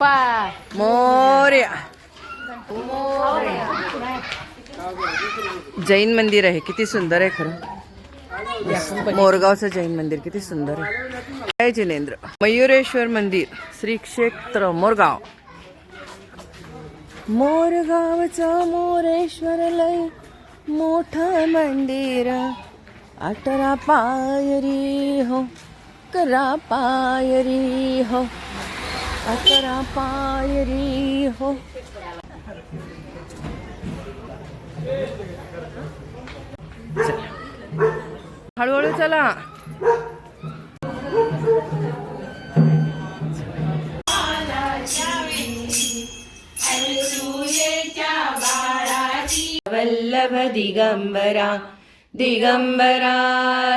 पा मोर्या. जैन मंदिर आहे किती सुंदर आहे खरं. मोरगावचं जैन मंदिर किती सुंदर आहे. जय जिनेंद्र. मयुरेश्वर मंदिर श्री क्षेत्र मोरगाव. मोरगावचं मोरेश्वर लय मोठ मंदिर. अठरा पायरी हो करा पायरी हो. अकरा पायरी हो. हळूहळू चला. वल्लभ दिगंबरा दिगंबरा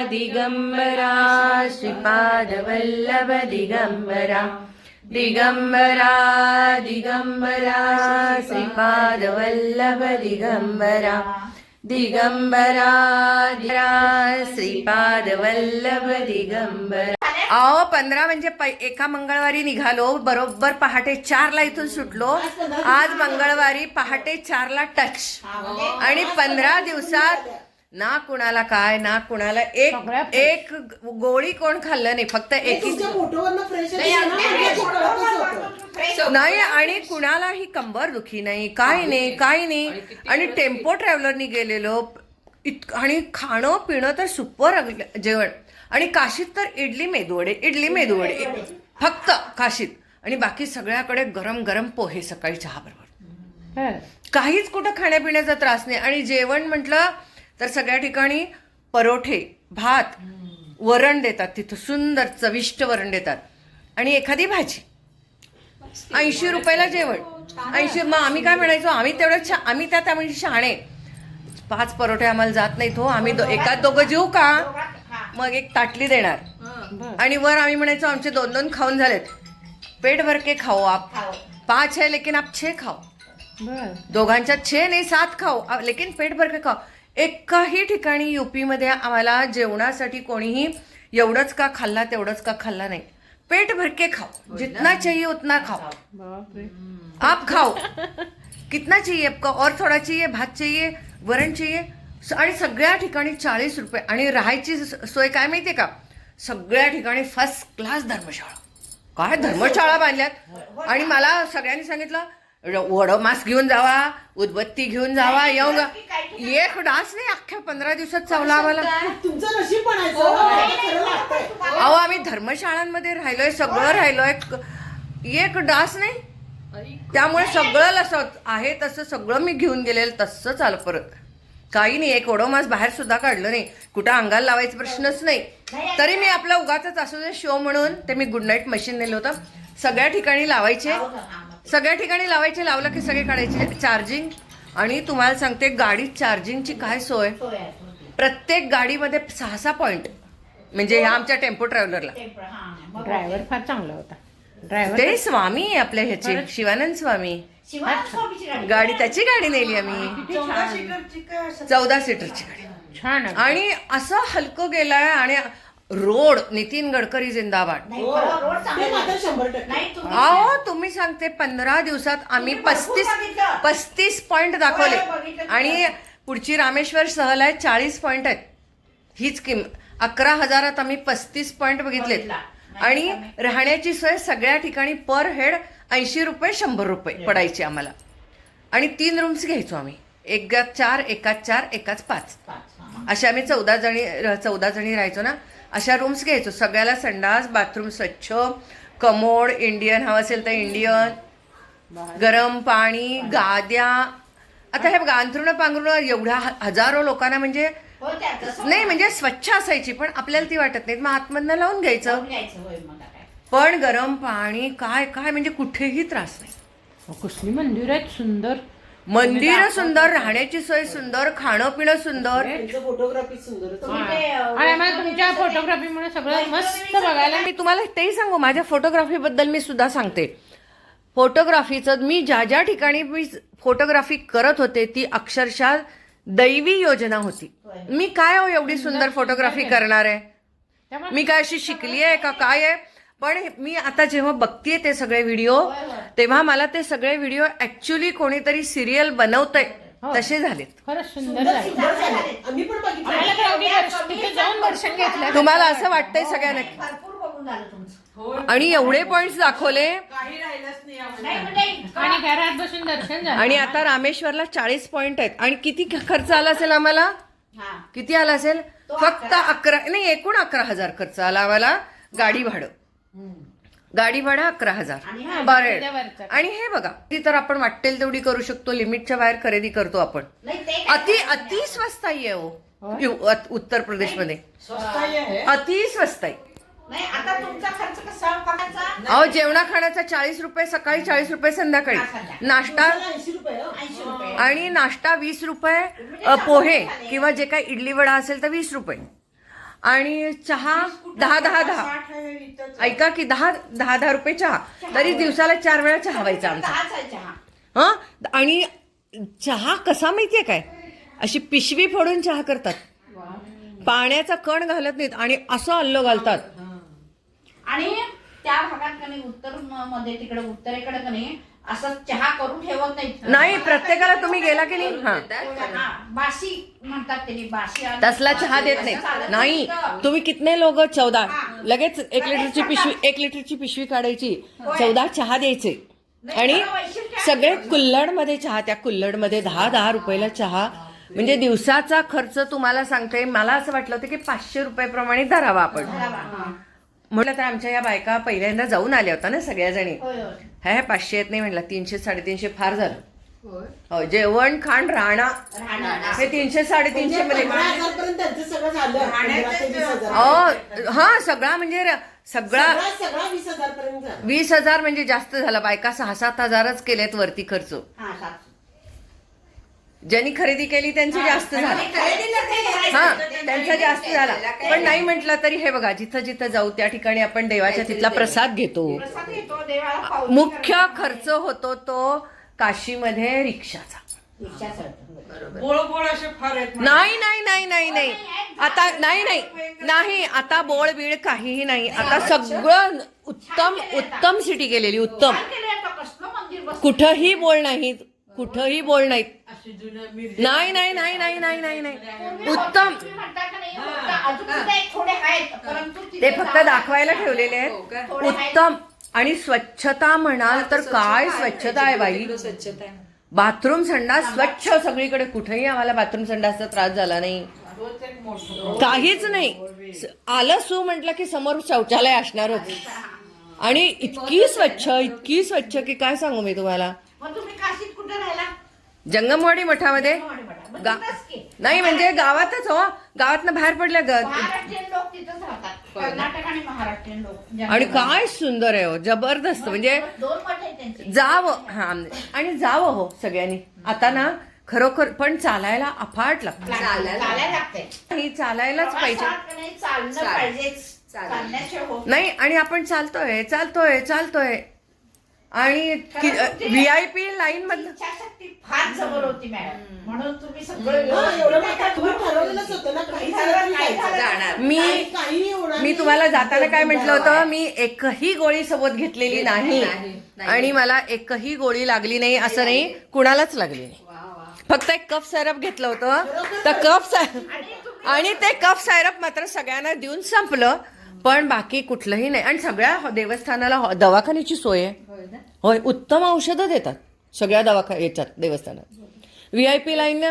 दिगंबरा श्रीपाद वल्लभ दिगंबरा दिगंबरा दिगंबरा श्रीपाद वल्लभ दिगंबरा। दिगंबरा दिगंबरा, श्रीपाद वल्लभ दिगंबरा। अहो पंधरा म्हणजे पै- एका मंगळवारी निघालो बरोबर पहाटे चारला इथून सुटलो. आज मंगळवारी पहाटे चारला टच आणि पंधरा दिवसात ना कुणाला काय ना कुणाला एक एक गोळी कोण खाल्लं नाही फक्त एकी फोटोवरनं फ्रेश नाही आणि कुणालाही कंबर दुखी नाही काय नाही काय नाही. आणि टेम्पो ट्रॅव्हलरनी गेलेलो इत आणि खाणं पिणं तर सुपर जेवण. आणि काशीत तर इडली मेदूवडे इडली मेदूवडे. फक्त काशीत. आणि बाकी सगळ्याकडे गरम गरम पोहे सकाळी चहा बरोबर काहीच कुठं खाण्यापिण्याचा त्रास नाही. आणि जेवण म्हटलं तर सगळ्या ठिकाणी परोठे भात वरण देतात तिथं सुंदर चविष्ट वरण देतात. आणि एखादी भाजी. ऐंशी रुपयाला जेवण. ऐंशी मग आम्ही काय म्हणायचो? आम्ही तेवढं छा आम्ही त्या त्यामुळे शहाणे. पाच परोठे आम्हाला जात नाहीत हो. आम्ही दो, एकात दोघं जेऊ का? मग एक ताटली देणार. आणि वर आम्ही म्हणायचो आमचे दोन दोन खाऊन झालेत. पेट भर के खाओ आप. पाच है लेकिन आप छे खाओ. दोघांच्या छे नाही सात खाऊ आ- लेकिन पेट भर के खाऊ एकाही ठिकाणी युपी मध्ये आम्हाला जेवणासाठी कोणीही एवढंच का खाल्ला तेवढंच का खाल्ला नाही. पेट भर के खाओ जितना चाहिए उतना खाओ. आप खाओ. कितना चाहिए आपका? और थोडा चाहिए भात चाहिए वरण चाहिए. आणि सगळ्या ठिकाणी चाळीस रुपये. आणि राहायची सोय काय माहितीये का? सगळ्या ठिकाणी फर्स्ट क्लास धर्मशाळा. काय धर्मशाळा बांधल्यात? आणि मला सगळ्यांनी सांगितलं वड मास घेऊन जावा उदबत्ती घेऊन जावा येऊ गा. एक डास नाही अख्ख्या पंधरा दिवसात चावला आम्हाला तुमचं नशीब लागतंय. अहो आम्ही धर्मशाळांमध्ये राहिलोय सगळं राहिलोय. क- एक डास नाही. त्यामुळे सगळं लसत आहे तसं सगळं मी घेऊन गेलेलं तसंच आलं परत. काही नाही एक ओडोमास बाहेर सुद्धा काढलं नाही. कुठं अंगाला लावायचा प्रश्नच नाही. तरी मी आपला उगाच असू दे शो म्हणून ते मी गुड नाईट मशीन नेलं होतं. सगळ्या ठिकाणी लावायचे. सगळ्या ठिकाणी लावायचे लावलं की सगळे काढायचे. चार्जिंग. आणि तुम्हाला सांगते गाडीत चार्जिंगची काय सोय? प्रत्येक गाडीमध्ये सहा सहा पॉईंट म्हणजे ह्या आमच्या टेम्पो ट्रॅव्हलरला. ड्रायव्हर फार चांगला होता. ड्रायव्हर ते स्वामी आपल्या ह्याचे शिवानंद स्वामी. गाडी. त्याची गाडी नेली आम्ही. चौदा सीटरची गाडी. छान. आणि असं हलकं गेलाय आणि रोड नितीन गडकरी जिंदाबाद. ते मात्र शंभर टक्के. अहो तुम्ही सांगते पंधरा दिवसात आम्ही पस्तीस पस्तीस पॉइंट दाखवले. आणि पुढची रामेश्वर सहल आहे चाळीस पॉइंट आहेत. हीच किम अकरा हजारात आम्ही पस्तीस पॉइंट बघितलेत. आणि राहण्याची सोय सगळ्या ठिकाणी पर हेड ऐंशी रुपये शंभर रुपये पडायची आम्हाला. आणि तीन रूम्स घ्यायचो आम्ही. एकात चार एकात चार एकाच पाच. अशा आम्ही चौदा जणी चौदा जणी राहायचो ना. अशा रूम्स घ्यायचो. सगळ्याला संडास बाथरूम स्वच्छ कमोड इंडियन हवं असेल तर इंडियन गरम पाणी गाद्या. आता हे बघा अंथरुणं पांघरुणं एवढ्या ह- हजारो लोकांना म्हणजे नाही म्हणजे स्वच्छ असायची पण आपल्याला ती वाटत नाही मग आतमधनं लावून घ्यायचं. पण गरम पाणी काय काय म्हणजे कुठेही त्रास नाही. कसली मंदिर आहेत सुंदर. मंदिर सुंदर राहण्याची सोय सुंदर खाणं पिणं सुंदर. फोटोग्राफी सुंदर आणि आम्हाला तुमच्या फोटोग्राफीमुळे सगळं मस्त बघायला. मी तुम्हाला तेही सांगू माझ्या फोटोग्राफी बद्दल मी सुद्धा सांगते. फोटोग्राफीचं मी ज्या ज्या ठिकाणी मी फोटोग्राफी करत होते ती अक्षरशः दैवी योजना होती. मी काय हो एवढी सुंदर फोटोग्राफी करणार आहे? मी काय अशी शिकली आहे का? काय आहे? पण हे- मी आता जेव्हा बघतीये ते सगळे व्हिडिओ तेव्हा मला ते सगळे व्हिडिओ ऍक्च्युली कोणीतरी सिरियल बनवतंय. हो. तसे झालेत. खरंच सुंदर सुंदर झालं सुंदर झाले. आम्ही पण बघितलं आम्हाला तर अगदी दर्श- तिथे जाऊन दर्शन घेतलं. तुम्हाला असं वाटतंय सगळ्यांना? भरपूर बघून झालं तुमचं. आणि एवढे पॉइंट्स दाखवले. नाही म्हणजे इतकं- आणि घरात बसून दर्शन झालं आणि आता रामेश्वरला चाळीस पॉइंट आहेत. आणि किती खर्च आला असेल आम्हाला? हा. किती आला असेल? फक्त. अकरा नाही एकूण अकरा हजार खर्च आला आम्हाला. गाडी भाडं. गाडी भाडं अकरा हजार. आणि हा, बरं. आणि हे बघा ती तर आपण वाटेल तेवढी करू शकतो लिमिटच्या बाहेर खरेदी करतो आपण. अति अति स्वस्ताई आहे हो. उत्तर प्रदेशमध्ये. स्वस्ताई आहे. अति स्वस्ताई. नाही आता तुमचा खर्च कसा करायचा? अहो जेवणा खाण्याचा चाळीस रुपये सकाळी चाळीस रुपये संध्याकाळी. नाश्ता हं. आणि नाश्ता वीस रुपये पोहे किंवा जे काही इडली वडा असेल तर वीस रुपये. आणि चहा दहा दहा दहा. ऐका की दहा दहा दहा रुपये चहा. तरी दिवसाला चार वेळा चहा व्हायचा आमचा. हा? आणि चहा कसा माहितीये काय? अशी पिशवी फोडून चहा करतात. पाण्याचा कण घालत नाहीत आणि असं अल्लो घालतात. आणि त्या भागात उत्तरमध्ये तिकडे उत्तरेकडे असं चहा करून ठेवत नाहीत नाही प्रत्येकाला तुम्ही गेला की नाही? हा. हा, बाशी म्हणतात त्यांनी आणि- तसला चहा देत चालत नाही नाही. तुम्ही कितने लोक चौदा? हा. लगेच एक लिटरची पिशवी एक लिटरची पिशवी काढायची. चौदा चहा द्यायचे. नाही, आणि त्याला वैशिष्ट्य आहे. सगळे कुल्हडमध्ये चहा त्या कुल्हडमध्ये दहा दहा रुपयाला चहा. म्हणजे दिवसाचा खर्च तुम्हाला सांगते मला असं वाटलं होतं की पाचशे रुपयाप्रमाणे धरावा आपण. हा. म्हटलं तर आमच्या या बायका पहिल्यांदा जाऊन आल्या होत्या ना सगळ्या जणी होय, पाचशे येत नाही म्हटलं तीनशे साडेतीनशे फार झालं. हो जेवण खाण राहणं. हे तीनशे साडेतीनशे म्हणजे मध्ये. हा सगळा म्हणजे सगळा वीस हजार म्हणजे जास्त झाला. बायका सहा सात हजारच केलेत वरती खर्च. हा. ज्यांनी खरेदी केली त्यांची जास्त झाला. हा. त्यांचा जास्त झाला. पण नाही म्हटलं तरी हे बघा जिथं जिथं जाऊ त्या ठिकाणी आपण देवाच्या तिथला प्रसाद घेतो. मुख्य खर्च होतो तो काशीमध्ये रिक्षाचा. बोळ बोळ नाही नाही नाही नाही नाही. आता नाही नाही. नाही आता बोळ बीळ काहीही नाही. आता सगळं उत्तम उत्तम सिटी गेलेली उत्तम? कुठंही बोल नाहीत कुठंही बोल नाहीत अशी जुन्या मिरची नाही नाही नाही नाही नाही नाही नाही. उत्तम ते फक्त दाखवायला ठेवलेले आहेत. थोडे आहेत. उत्तम. आणि स्वच्छता म्हणाल तर काय स्वच्छता आहे बाई? स्वच्छता बाथरूम संडास स्वच्छ सगळीकडे. कुठेही आम्हाला बाथरूम संडासचा त्रास झाला नाही. मोठं काहीच नाही. आलं सू म्हटलं की समोर शौचालय असणारच. आणि इतकी स्वच्छ इतकी स्वच्छ की काय सांगू मी तुम्हाला? कुठे राहिला? जंगमवाडी मठामध्ये? गा-. नाही म्हणजे गावातच हो. गावातनं बाहेर पडल्या ग. महाराष्ट्रीयन लोक तिथंच राहतात. कर्नाटक आणि महाराष्ट्रीयन लोक. आणि काय सुंदर आहे हो. जबरदस्त. म्हणजे दोन मठ आहेत त्यांचे. जावं. हा आणि जावं हो सगळ्यांनी. आता ना खरोखर पण चालायला अफाट लागतं. चालायला लागते ही चालायलाच पाहिजे. प्रवासात का नाही चालणं पाहिजेच चालण्याशिवाय होत नाही आणि आपण चालतोय चालतोय चालतोय. आणि व्ही आय पी लाईन मधलं इच्छाशक्ती फार जवळ होती मॅडम. म्हणून तुम्ही सगळं हा, व्यवस्थित एवढं मात्र तुम्ही ठरवलेलंच होतं ना काही झालं काही. झालं. मी काही- काहीही होणार मी. तुम्हाला जाताना काय म्हटलं होतं मी एकही गोळी सोबत घेतलेली नाही आणि मला एकही गोळी लागली नाही असं नाही. कुणालाच लागली नाही. फक्त एक कफ सायरप घेतलं होतं. तर कफ सायरप आणि ते कफ सायरप मात्र सगळ्यांना देऊन संपलं. पण बाकी कुठलंही नाही. आणि सगळ्या देवस्थानाला हॉ- दवाखान्याची सोय आहे. होय उत्तम औषधं देतात सगळ्या दवाखा याच्यात देवस्थानात. व्ही आय पी लाईन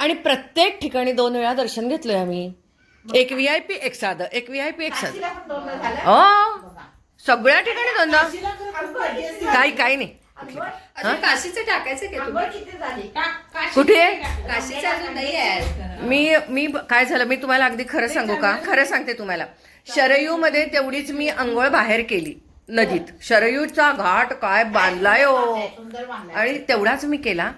आणि प्रत्येक ठिकाणी दोन वेळा दर्शन घेतलंय आम्ही. एक व्ही आय पी एक साधं. एक व्ही आय पी एक साधं. काशीला पण दोन वेळा झालं? हो. सगळ्या ठिकाणी दोनदा खूप गर्दी. काही काही नाही. हा? काशीचं टाकायचं का तुम्ही? किती झाली? कुठे? काशीचं अजून नाही आहे. मी मी काय झालं? मी तुम्हाला अगदी खरं सांगू का? खरं सांगते तुम्हाला. शरयूमध्ये तेवढीच मी अंघोळ बाहेर केली नदीत. शरयूचा घाट काय बांधलाय हो. आणि तेवढाच मी केला.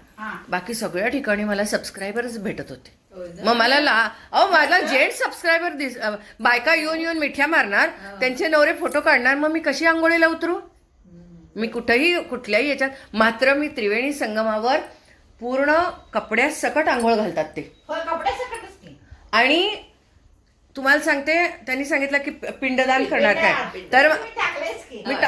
बाकी सगळ्या ठिकाणी मला सबस्क्रायबरच भेटत होते. मग मला ला अहो मला जेंट सबस्क्रायबर दिस बायका येऊन येऊन मिठ्या मारणार त्यांचे नवरे फोटो काढणार मग मी कशी आंघोळीला उतरू? मी कुठेही कुठल्याही याच्यात मात्र मी त्रिवेणी संगमावर पूर्ण कपड्यात सकट आंघोळ घालतात ते. आणि तुम्हाला सांगते त्यांनी सांगितलं की पिंडदान करणार काय. तर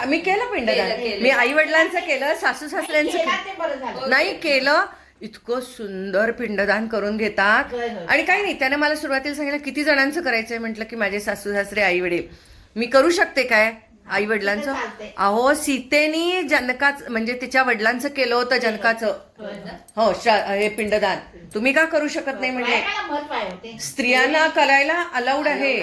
मी केलं पिंडदान. मी आई वडिलांचं केलं सासू सासऱ्यांचं केला नाही केलं. इतकं सुंदर पिंडदान करून घेतात. आणि काही नाही त्याने मला सुरुवातीला सांगितलं किती जणांचं करायचंय? म्हटलं की माझे सासू सासरे आई वडील मी करू शकते काय? आई वडिलांचं. अहो सीतेनी जनकाच म्हणजे तिच्या वडिलांचं केलं होतं जनकाचं. हो श- हे पिंडदान. तुम्ही का करू शकत नाही म्हणजे स्त्रियांना करायला अलाउड आहे.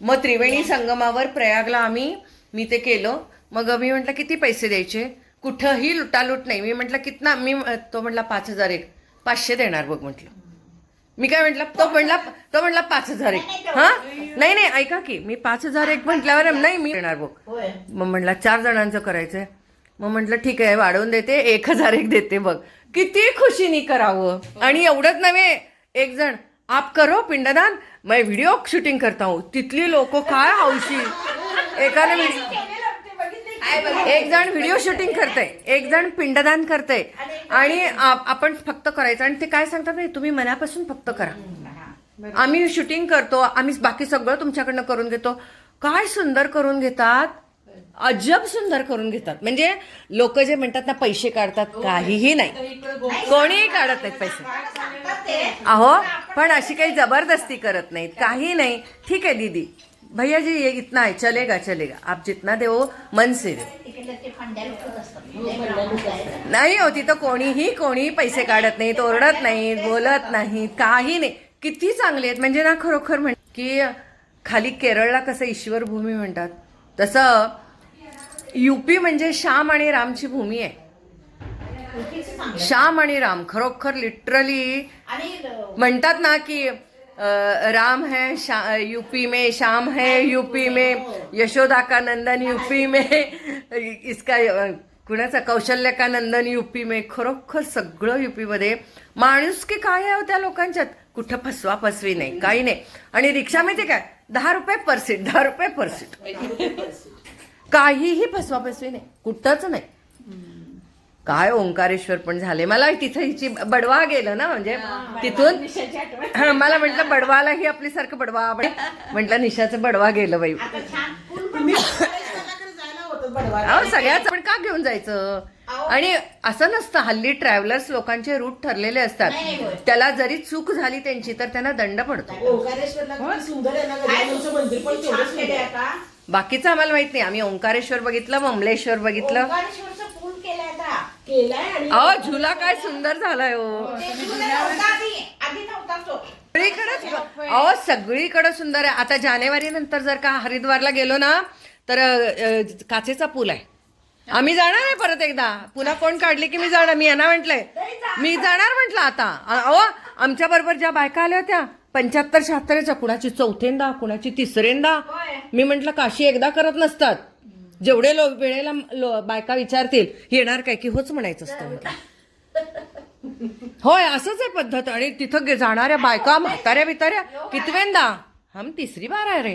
मग त्रिवेणी संगमावर प्रयागला आम्ही मी ते केलं. मग मी म्हटलं किती पैसे द्यायचे? कुठंही लुटालूट नाही. मी म्हटलं कितना मी तो म्हटला पाच हजार एक. पाचशे देणार बघ म्हटलं. मी काय म्हटलं? तो म्हणला तो म्हणला पाच हजार एक. हा? नाही नाही ऐका की मी पाच हजार एक म्हटल्यावर नाही मी देणार बघ. मग म्हटलं चार जणांचं करायचंय. मग म्हटलं ठीक आहे वाढवून देते एक हजार एक देते बघ. किती खुशीनी करावं. आणि एवढंच नव्हे एक जण आप करो पिंडदान मैं व्हिडिओ शूटिंग करता हूँ. तिथली लोक काय हौशी? एकाने एक जण व्हिडिओ शूटिंग करतंय एक जण पिंडदान करतंय. आणि आपण फक्त करायचं. आणि ते काय सांगतात नाही तुम्ही मनापासून फक्त करा. आम्ही शूटिंग करतो आम्ही बाकी सगळं तुमच्याकडनं करून घेतो. काय सुंदर करून घेतात? अजब सुंदर करून घेतात. म्हणजे लोक जे म्हणतात ना पैसे काढतात काहीही नाही. कोणीही काढत नाहीत पैसे. अहो पण अशी काही जबरदस्ती करत नाहीत. काही नाही. ठीक आहे दीदी. भैया जी ये इतना है चलेगा चलेगा। आप जितना देवो मन से दो. नाही हो तिथं कोणीही कोणीही पैसे काढत नाहीत ओरडत नाहीत बोलत नाहीत काही नाही. किती चांगले आहेत. म्हणजे ना खरोखर म्हण की खाली केरळला कसं ईश्वर भूमी म्हणतात. तसं युपी म्हणजे श्याम आणि रामची भूमी आहे. श्याम आणि राम खरोखर लिटरली म्हणतात ना की राम है शा, यूपी में श्याम है यूपी में यशोदा का नंदन यूपी में इसका कुणाचा कौशल्य का नंदन यूपी में खरोखर सगळं यूपी मध्ये माणूस की काय आहे हो त्या लोकांच्यात? कुठं फसवा फसवी नाही काही नाही. आणि रिक्षा माहिती काय? दहा रुपये पर सीट दहा रुपये पर सीट काहीही फसवा फसवी नाही कुठंच नाही. काय ओंकारेश्वर पण झाले. मला तिथं हिची बडवा गेलं ना म्हणजे तिथून हा, मला म्हटलं बडवालाही आपल्यासारखं बडवा म्हटलं निशाचं बडवा गेलं बाई. आता छान फुल तुम्ही महाराष्ट्राकडे जायला होतं बडवाला. अहो सगळ्याच आपण का घेऊन जायचं? आणि असं नसतं हल्ली ट्रॅव्हलर्स लोकांचे रूट ठरलेले असतात. त्याला जरी चूक झाली त्यांची तर त्यांना दंड पडतो. आता. बाकीचं आम्हाला माहीत नाही. आम्ही ओंकारेश्वर बघितलं ममलेश्वर बघितलं. केलंय आणि अहो झुला काय सुंदर झालाय हो. ते जुनं नव्हतं आधी आधी नव्हता तो. सगळीकडेच अहो सगळीकडे सुंदर आहे. आता जानेवारी नंतर जर का हरिद्वारला गेलो ना तर अ, काचेचा पूल आहे. आम्ही जाणार आहे परत एकदा. पुन्हा कोण काढली की मी जाणार? मी यांना म्हटलंय. मी जाणार म्हटलं आता. अ- अहो आमच्या बरोबर ज्या बायका आल्या होत्या पंच्याहत्तर शहात्तरच्या कुणाची चौथ्यांदा कुणाची तिसऱ्यांदा. मी म्हंटल काशी एकदा करत नसतात. जेवढे लोक वेळेला लो- बायका विचारतील येणार काय की होच म्हणायचं असतं होय असंच आहे पद्धत. आणि तिथं गे- जाणाऱ्या बायका म्हाताऱ्या बिताऱ्या कितवेंदा हम तिसरी बार आहे रे.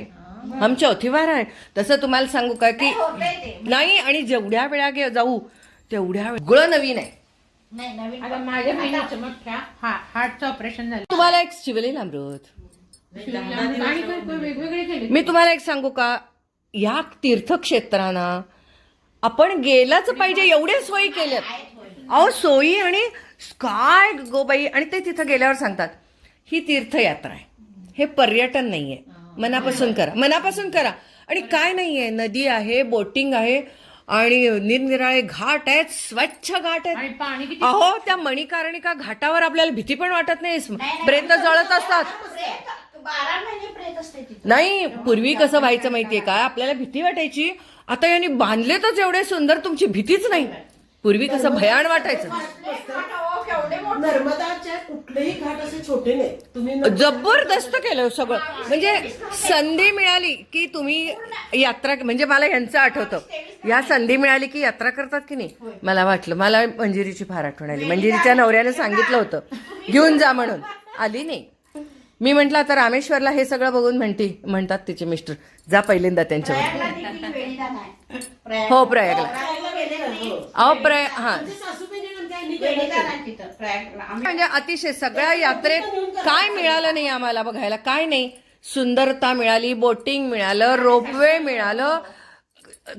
हम चौथी बार आहे. तसं तुम्हाला सांगू का की नाही आणि जेवढ्या वेळा गे जाऊ तेवढ्या वेळा नवीन आहे. नाही नवीन आता माझ्या बहिणीचं मोठ्या हा हार्टचं ऑपरेशन झालं. तुम्हाला एक शिवलीन अमृत. मी तुम्हाला एक सांगू का? या तीर्थक्षेत्रांना आपण गेलंच पाहिजे एवढे सोयी केल्यात अहो सोयी आणि काय गोबाई आणि ते तिथं गेल्यावर सांगतात ही तीर्थयात्रा आहे. हे पर्यटन नाहीये. मनापासून करा मनापासून करा. आणि काय नाहीये नदी आहे बोटिंग आहे आणि निरनिराळे घाट आहेत स्वच्छ घाट आहेत. अहो त्या मणिकार्णिका घाटावर आपल्याला भीती पण वाटत नाही. नाही, नाही. प्रेत जळत असतात. बारा महिने प्रेत असते तिथे. नाही पूर्वी कसं व्हायचं माहितीये का? आपल्याला भीती वाटायची. आता यांनी बांधलेतच एवढे सुंदर तुमची भीतीच नाही. पूर्वी कसं भयान वाटायचं. नर्मदाच्या कुठलेही घाट असे छोटे नाही तुम्ही न- जबरदस्त केलं सगळं. म्हणजे संधी मिळाली की तुम्ही यात्रा म्हणजे मला यांचं आठवतं. या संधी मिळाली की यात्रा करतात की नाही? मला वाटलं. मला मंजिरीची फार आठवण आली. मंजिरीच्या नवऱ्याने सांगितलं होतं. घेऊन जा म्हणून. आली नाही. मी म्हंटल आता रामेश्वरला हे सगळं बघून म्हणती म्हणतात तिचे मिस्टर. जा पहिल्यांदा त्यांच्यावर हो प्रयागला. हो. अहो प्रय हा. आमचे सासूबाई जे म्हणते, "आई, गेलेला नाही तिथं. प्रयागला. आम्ही म्हणजे अतिशय सगळ्या यात्रेत काय मिळालं नाही आम्हाला बघायला? काय नाही. सुंदरता मिळाली बोटिंग मिळालं रोपवे मिळालं.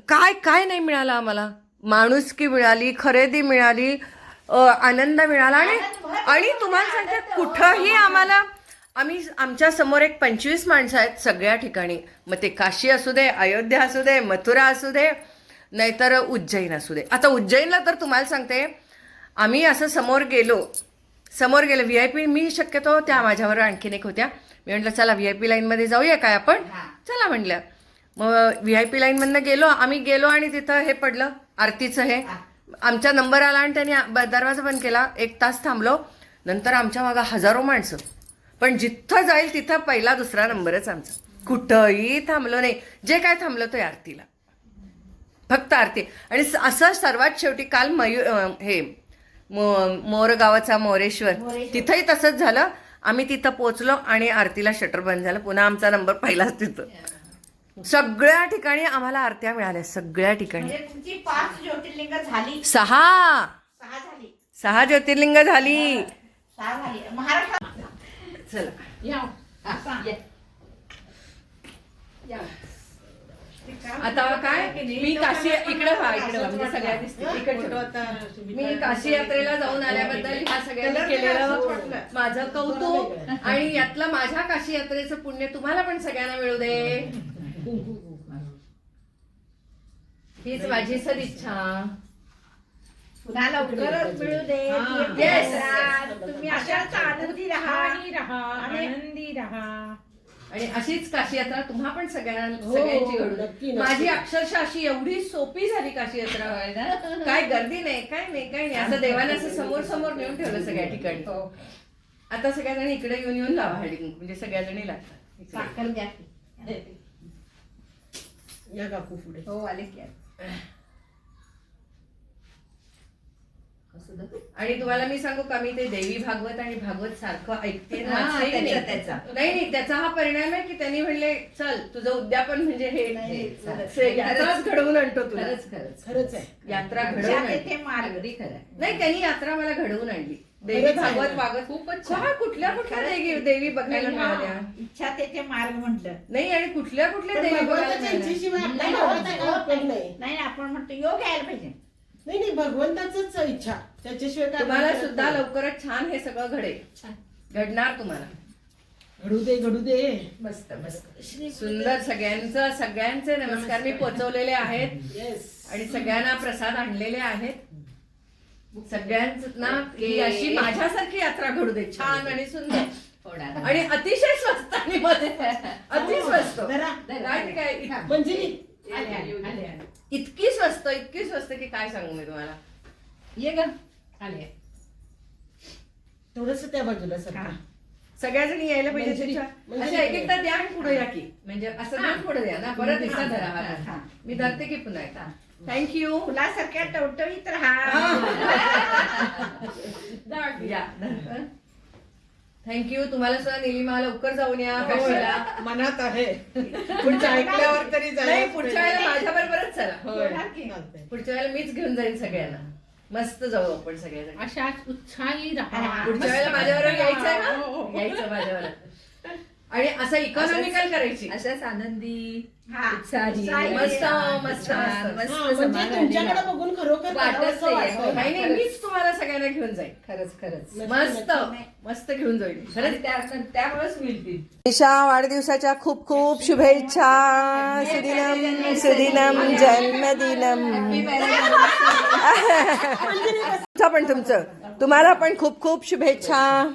काय काय नाही मिळालं आम्हाला? माणुसकी मिळाली खरेदी मिळाली अ, आनंद मिळाला. आणि आणि तुम्हाला सांगते कुठंही आम्हाला आम्ही आमच्यासमोर एक पंचवीस माणसं आहेत सगळ्या ठिकाणी. मग ते काशी असू दे अयोध्या असू दे मथुरा असू दे नाहीतर उज्जैन असू दे. आता उज्जैनला तर तुम्हाला सांगते आम्ही असं समोर गेलो समोर गेलो व्ही आय पी मी शक्यतो त्या माझ्यावर आणखीन एक होत्या. मी म्हटलं चला व्ही आय पी लाईनमध्ये जाऊया काय आपण? चला म्हटलं. मग व्ही आय पी लाईनमधनं गेलो आम्ही गेलो आणि तिथं हे पडलं आरतीचं हे. आमचा नंबर आला आणि त्यांनी दरवाजा बंद केला. एक तास थांबलो. नंतर आमच्या मागं हजारो माणसं. पण जिथं जाईल तिथं पहिला दुसरा नंबरच आमचा. कुठंही थांबलो नाही. जे काय थांबलो तो आरतीला. फक्त आरती. आणि असं सर्वात शेवटी काल मयू हे मो- मोरगावाचा मोरेश्वर. तिथंही तसंच झालं. आम्ही तिथं पोचलो आणि आरतीला शटर बंद झालं. पुन्हा आमचा नंबर पहिलाच तिथं. सगळ्या ठिकाणी आम्हाला आरत्या मिळाल्या. सगळ्या ठिकाणी. म्हणजे तुमची पाच ज्योतिर्लिंग झाली. सहा! सहा ज्योतिर्लिंग झाली. सहा झाली. महाराष्ट्रात चला. या. आता काय? मी काशी इकडे व्हा इकडे व्हा. म्हणजे सगळ्या दिसतील इकडचे मी काशी यात्रेला जाऊन आल्याबद्दल ह्या सगळ्यांनी केलेलं माझं कौतुक आणि यातलं माझ्या काशी यात्रेचं पुण्य तुम्हाला पण सगळ्यांना मिळू दे. हीच माझी सदिच्छा. पुन्हा लवकरच मिळू दे. Yes. तुम्ही अशाच आनंदी राहा. राहा. आनंदी राहा. आणि अशीच काशी यात्रा तुम्हा पण सगळ्यांना हो, सगळ्यांची हो, घडू नक्की. माझी अक्षरशः अशी एवढी सोपी झाली काशी यात्रा व्हायला. काय गर्दी नाही काय नाही काय नाही. असं देवाने असं समोर समोर नेऊन ठेवलं सगळ्या ठिकाणी. आता सगळ्या जणी इकडे येऊन येऊन लावा हळदी कुंकू. म्हणजे सगळ्या जणी लागतात. इकडे. साखर द्या या काकू पुढे. हो आले की दे. आणि तुम्हाला मी सांगू का मी ते देवी भागवत आणि भागवत सारखं ऐकते हा, त्याचा- नाही. त्याचा. नाही नाही त्याचा हा परिणाम आहे की त्यांनी म्हणले चल तुझं उद्यापन म्हणजे हे नाही, चालेल. से- यात्राच घडवून आणतो तुला. खरंच खरंच. खरंच आहे. यात्रा घडवून ज्या आणतो. तेथे मार्ग. अगदी खरं आहे. नाही त्यांनी यात्रा मला घडवून आणली. देवी खरंच आहे. भागवत ना. भागवत खूपच काय कुठल्या कुठल्या देवी देवी बघायला मिळाल्या? इच्छा तेथे मार्ग म्हटलं. नाही आणि कुठल्या कुठल्या पण देवी बघायला भगवंताच्या मिळाल्या? इच्छेशिवाय आपल्याला नाही, भावाचा होत काय उपयोग नाही नाही आपण म्हणतो योग यायला पाहिजे. नाही नाही भगवंताच इच्छा. त्याच्याशिवाय काय तुम्हाला सुद्धा नाही. लवकरच छान हे सगळं घडेल. घडणार तुम्हाला. घडू दे घडू दे. मस्त मस्त. सुंदर सगळ्यांचं सगळ्यांचे नमस्कार. मी पोचवलेले आहेत. येस आणि सगळ्यांना प्रसाद आणलेले आहेत. सगळ्यांना ही अशी माझ्यासारखी यात्रा घडू दे छान आणि सुंदर. आणि अतिशय स्वस्त आणि मध्ये. अति स्वस्त. काय ते काय? इत- मंजिरी आले आले आले आले. इतकी स्वस्त इतकी स्वस्त की काय सांगू मी तुम्हाला? ये ग आले. थोडस त्या बाजूला सर. सगळ्याजणी यायला पाहिजे. त्याच्या- मंजिरी अशा एक एकदा द्या आणि पुढे या की. म्हणजे असं दोन पुढे द्या ना परत दिसा धरा हा. हा. मी धरते की पुन्हा एकदा. थँक्यू फुलासारख्या टवटवीत राहा. या. थँक्यू तुम्हाला सुद्धा निलिमा लवकर जाऊन या काशीला मनात आहे. पुढच्या ऐकल्यावर तरी नाही जाईल पुढच्या वेळेला माझ्या बरोबरच चला चालतंय. पुढच्या वेळेला मीच घेऊन जाईन सगळ्यांना. मस्त जाऊ आपण सगळ्याजण अशाच उत्साही राहा. पुढच्या वेळेला माझ्याबरोबर यायचंय हो, हो, ना हो. यायचं माझ्यावर आणि असं इकॉनॉमिकल करायची. अशाच आनंदी. उत्साही. मस्त, मस्त, छान, मस्त. मस्त म्हणजे समाधानी तुमच्याकडे. बघून खरोखर वाटत करावंसं नाही. वाटतं. नाही नाही मीच तुम्हाला सगळ्यांना घेऊन जाईन. खरंच खरंच. मस्त मस्त घेऊन जाईल खरंच. त्या- त्यामुळेच निशा वाढदिवसाच्या खूप खूप शुभेच्छा. सुदिनम सुदिनम जन्मदिनम. तुमचं पण तुमचं. तुम्हाला पण खूप खूप शुभेच्छा.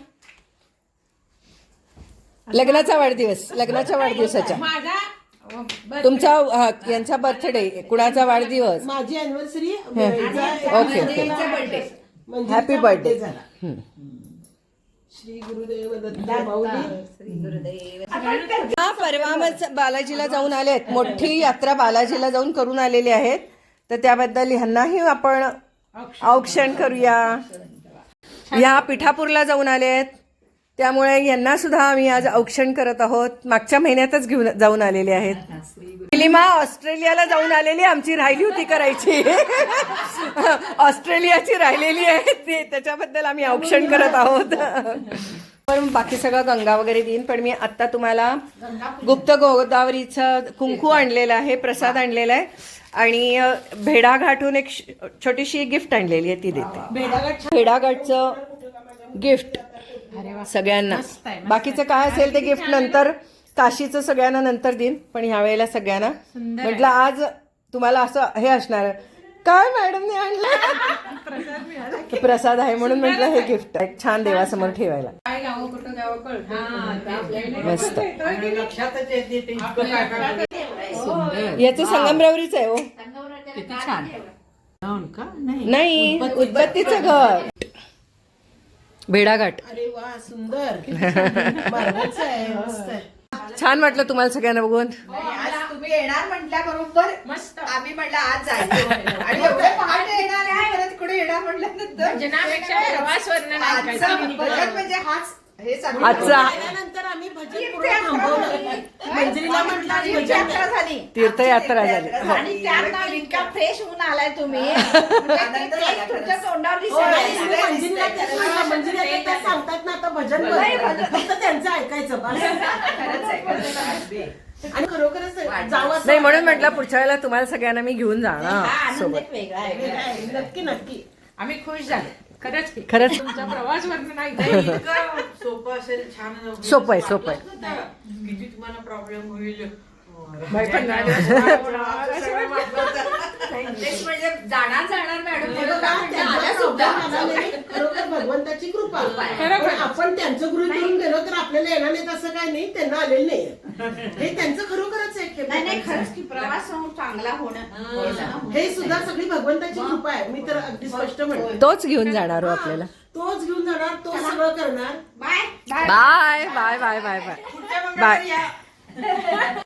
लग्नाचा वाढदिवस लग्नाच्या वाढदिवसाच्या. माझा अ, ब- तुमचा हा, यांचा बर्थडे कुणाचा वाढदिवस? माझी anniversary okay okay. Happy birthday. झाला. श्री गुरुदेव दत्त माऊली हा परवामच बालाजीला जाऊन आले आहेत. मोठी यात्रा बालाजीला जाऊन करून आलेली आहेत. तर त्याबद्दल ह्यांनाही आपण औक्षण करूया. या पिठापूरला जाऊन आले आहेत. त्यामुळे यांना सुद्धा आम्ही आज औक्षण करत आहोत. मागच्या महिन्यातच घेऊन जाऊन आलेले आहेत. निलिमा ऑस्ट्रेलियाला जाऊन आलेली आमची राहिली होती करायची. ऑस्ट्रेलियाची राहिलेली आहे ते. त्याच्याबद्दल आम्ही औक्षण करत आहोत. पण बाकी सगळं गंगा वगैरे देईन पण मी आत्ता तुम्हाला गुप्त गोदावरीचं कुंकू आणलेलं आहे प्रसाद आणलेला आहे. आणि भेडाघाटहून एक छोटीशी गिफ्ट आणलेली आहे ती देते. भेडाघाटचं गिफ्ट सगळ्यांना. बाकीचं काय असेल ते गिफ्ट नंतर काशीचं सगळ्यांना नंतर देईन पण ह्या वेळेला सगळ्यांना. म्हटलं आज तुम्हाला असं हे असणार. काय मॅडमने आणलं? प्रसाद आहे म्हणून म्हटलं हे गिफ्ट आहे. छान देवासमोर ठेवायला. काय गावं कुठं गावं कळत? हा ते आपल्याला मस्त. आणि लक्षातच येते ते इतकं काय काय याचं संगमरवरीच आहे हो. किती छान. का? नाही. नाही उदबत्तीचं घर. भेडाघाट. अरे वा सुंदर. मार्बलचं आहे मस्त आहे. छान वाटलं तुम्हाला सगळ्यांना बघून. आज तुम्ही येणार म्हटल्याबरोबर मस्त आम्ही म्हटलं आज जायचं आणि एवढे पहाटे येणार आणि परत इकडे येणार म्हटल्यानंतर? भजनापेक्षा प्रवास वर्णन आजचं भजन म्हणजे हाच आजचा आम्ही भजन पूर्ण थांबवलं. मंजिरीला म्हटलं आज भजन यात्रा झाली. तीर्थयात्रा झाली. हो. आणि त्यात इतका फ्रेश होऊन आलाय तुम्ही. म्हणजे ते taste तुमच्या तोंडावर हो, मंजिरीला तेच म्हटलं, सांगतात ना आता भजन. फक्त त्यांचं ऐकायचं बस. आणि खरोखरच जावं असं नाही म्हणून म्हटलं पुढच्या वेळेला तुम्हाला सगळ्यांना मी घेऊन हा जाणार आनंद सोबत. एक वेगळा आहे. आहे. नक्की नक्की. आम्ही खुश झालो. खरंच की. खरंच? तुमचा प्रवास वर्णन नाही, सोपं असेल छान. सोपं आहे, सोपं आहे. वाटलंच नव्हतं. किती तुम्हाला प्रॉब्लेम होईल? बाई, पंधरा दिवस सगळं वापरतात. तेच म्हणजे जाणार जाणार मॅडम. हे. खरोखर भगवंताची कृपा. पण आपण त्यांचं गृह करून गेलो तर आपल्याला येणार नाही तसं काही नाही. त्यांना आलेलं नाही हे त्यांचं खरोखरच आहे नाही खरंच की प्रवास चांगला हे. होणं. हे सुद्धा सगळी भगवंताची कृपा आहे. मी तर अगदी स्पष्ट म्हणते तोच घेऊन जाणार हो आपल्याला. तोच घेऊन जाणार तो सगळं करणार. Bye. Bye bye bye bye bye. Bye.